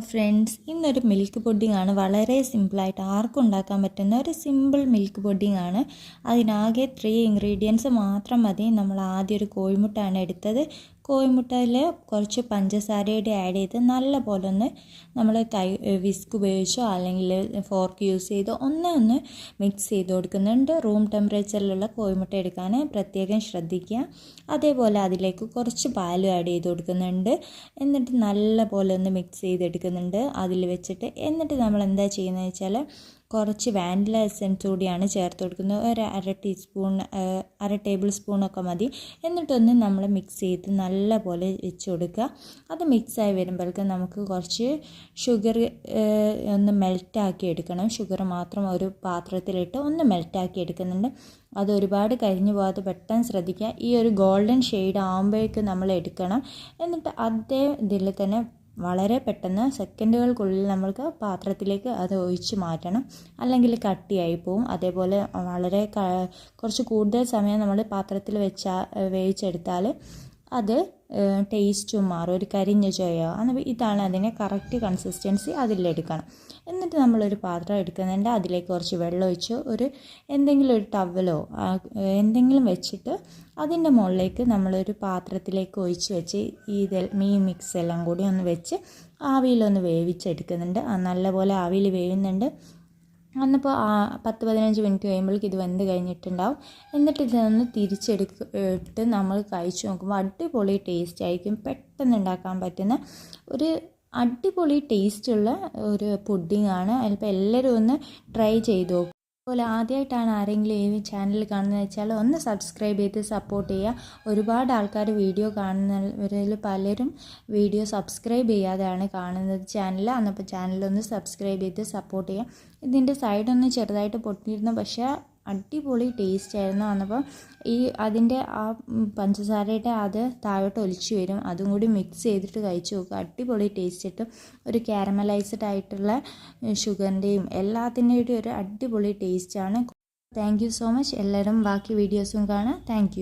Friends ഇന്നൊരു milk pudding ആണ്. വളരെ സിമ്പിളായിട്ട് ആർക്കും ഉണ്ടാക്കാൻ പറ്റുന്ന ഒരു സിമ്പിൾ മിൽക്ക് പുഡിംഗ് ആണ്. അതിനാകെ ത്രീ ഇൻഗ്രീഡിയൻസ് മാത്രം മതി. നമ്മൾ ആദ്യം ഒരു കോഴിമുട്ടാണ് എടുത്തത്. കോഴിമുട്ടയിൽ കുറച്ച് പഞ്ചസാരയുടെ ആഡ് ചെയ്ത് നല്ല പോലെ ഒന്ന് നമ്മൾ കൈ വിസ്ക് ഉപയോഗിച്ചോ അല്ലെങ്കിൽ ഫോർക്ക് യൂസ് ചെയ്തോ ഒന്ന് ഒന്ന് മിക്സ് ചെയ്ത് കൊടുക്കുന്നുണ്ട്. റൂം ടെമ്പറേച്ചറിലുള്ള കോഴിമുട്ട എടുക്കാൻ പ്രത്യേകം ശ്രദ്ധിക്കുക. അതേപോലെ അതിലേക്ക് കുറച്ച് പാലും ആഡ് ചെയ്ത് കൊടുക്കുന്നുണ്ട്. എന്നിട്ട് നല്ല പോലെ ഒന്ന് മിക്സ് ചെയ്തെടുക്കുന്നുണ്ട്. അതിൽ വെച്ചിട്ട് എന്നിട്ട് നമ്മൾ എന്താ ചെയ്യുന്നത് വെച്ചാൽ കുറച്ച് വാനില എസെൻസ് കൂടിയാണ് ചേർത്ത് കൊടുക്കുന്നത്. ഒരു അര ടീസ്പൂൺ അര ടേബിൾ സ്പൂണൊക്കെ മതി. എന്നിട്ടൊന്ന് നമ്മൾ മിക്സ് ചെയ്ത് നല്ല പോലെ വെച്ച് കൊടുക്കുക. അത് മിക്സായി വരുമ്പോഴേക്കും നമുക്ക് കുറച്ച് ഷുഗർ ഒന്ന് മെൽറ്റാക്കി എടുക്കണം. ഷുഗർ മാത്രം ഒരു പാത്രത്തിലിട്ട് ഒന്ന് മെൽറ്റാക്കി എടുക്കുന്നുണ്ട്. അത് ഒരുപാട് കരിഞ്ഞു പോകാതെ പെട്ടെന്ന് ശ്രദ്ധിക്കുക. ഈ ഒരു ഗോൾഡൻ ഷെയ്ഡ് ആകുമ്പോഴേക്കും നമ്മൾ എടുക്കണം. എന്നിട്ട് അതേ ഇതിൽ തന്നെ വളരെ പെട്ടെന്ന് സെക്കൻഡുകൾക്കുള്ളിൽ നമ്മൾക്ക് പാത്രത്തിലേക്ക് അത് ഒഴിച്ച് മാറ്റണം. അല്ലെങ്കിൽ കട്ടിയായി പോവും. അതേപോലെ വളരെ കുറച്ച് കൂടുതൽ സമയം നമ്മൾ പാത്രത്തിൽ വെച്ചാൽ വേവിച്ചെടുത്താൽ അത് ടേസ്റ്റും മാറും. ഒരു കരിഞ്ഞ ചോയോ ഇതാണ് അതിനെ കറക്റ്റ് കൺസിസ്റ്റൻസി അതിലെടുക്കണം എന്നിട്ട് നമ്മളൊരു പാത്രം എടുക്കുന്നുണ്ട് അതിലേക്ക് കുറച്ച് വെള്ളം ഒഴിച്ച് ഒരു എന്തെങ്കിലും ഒരു ടവലോ എന്തെങ്കിലും വെച്ചിട്ട് അതിന്റെ മുകളിലേക്ക് നമ്മളൊരു പാത്രത്തിലേക്ക് ഒഴിച്ച് വെച്ച് ഈ മീൻ മിക്സ് എല്ലാം കൂടി ഒന്ന് വെച്ച് ആവിയിലൊന്ന് വേവിച്ചെടുക്കുന്നുണ്ട്. നല്ലപോലെ ആവിയിൽ വേവുന്നുണ്ട്. അന്നിപ്പോൾ പത്ത് പതിനഞ്ച് മിനിറ്റ് കഴിയുമ്പോഴേക്കും ഇത് വെന്ത് കഴിഞ്ഞിട്ടുണ്ടാവും. എന്നിട്ട് ഇതൊന്ന് തിരിച്ചെടുക്ക ഇട്ട് നമ്മൾ കഴിച്ചു നോക്കുമ്പോൾ അടിപൊളി ടേസ്റ്റ് ആയിരിക്കും. പെട്ടെന്ന് ഉണ്ടാക്കാൻ പറ്റുന്ന ഒരു അടിപൊളി ടേസ്റ്റുള്ള ഒരു പുഡിംഗ് ആണ്. അതിലിപ്പോൾ എല്ലാവരും ഒന്ന് ട്രൈ ചെയ്തു നോക്കും. അതുപോലെ ആദ്യമായിട്ടാണ് ആരെങ്കിലും ഈ ചാനൽ കാണുന്നത് വെച്ചാൽ ഒന്ന് സബ്സ്ക്രൈബ് ചെയ്ത് സപ്പോർട്ട് ചെയ്യുക. ഒരുപാട് ആൾക്കാർ വീഡിയോ കാണുന്നവരിൽ പലരും വീഡിയോ സബ്സ്ക്രൈബ് ചെയ്യാതെയാണ് കാണുന്നത് ചാനൽ അന്നപ്പോൾ ചാനലൊന്ന് സബ്സ്ക്രൈബ് ചെയ്ത് സപ്പോർട്ട് ചെയ്യുക. ഇതിന്റെ സൈഡൊന്ന് ചെറുതായിട്ട് പൊട്ടിയിരുന്നു. പക്ഷേ അടിപൊളി ടേസ്റ്റ് ആയിരുന്നു. വന്നപ്പോൾ ഈ അതിന്റെ ആ പഞ്ചസാരയുടെ അത് താഴോട്ട് ഒലിച്ചു വരും. അതും കൂടി മിക്സ് ചെയ്തിട്ട് കഴിച്ച് നോക്കുക അടിപൊളി ടേസ്റ്റ് കിട്ടും. ഒരു കാരമലൈസ്ഡ് ആയിട്ടുള്ള ഷുഗറിന്റെയും എല്ലാത്തിന്റെയും ഒരു അടിപൊളി ടേസ്റ്റാണ് താങ്ക് യു സോ മച്ച് എല്ലാവരും ബാക്കി വീഡിയോസും കാണാം. താങ്ക്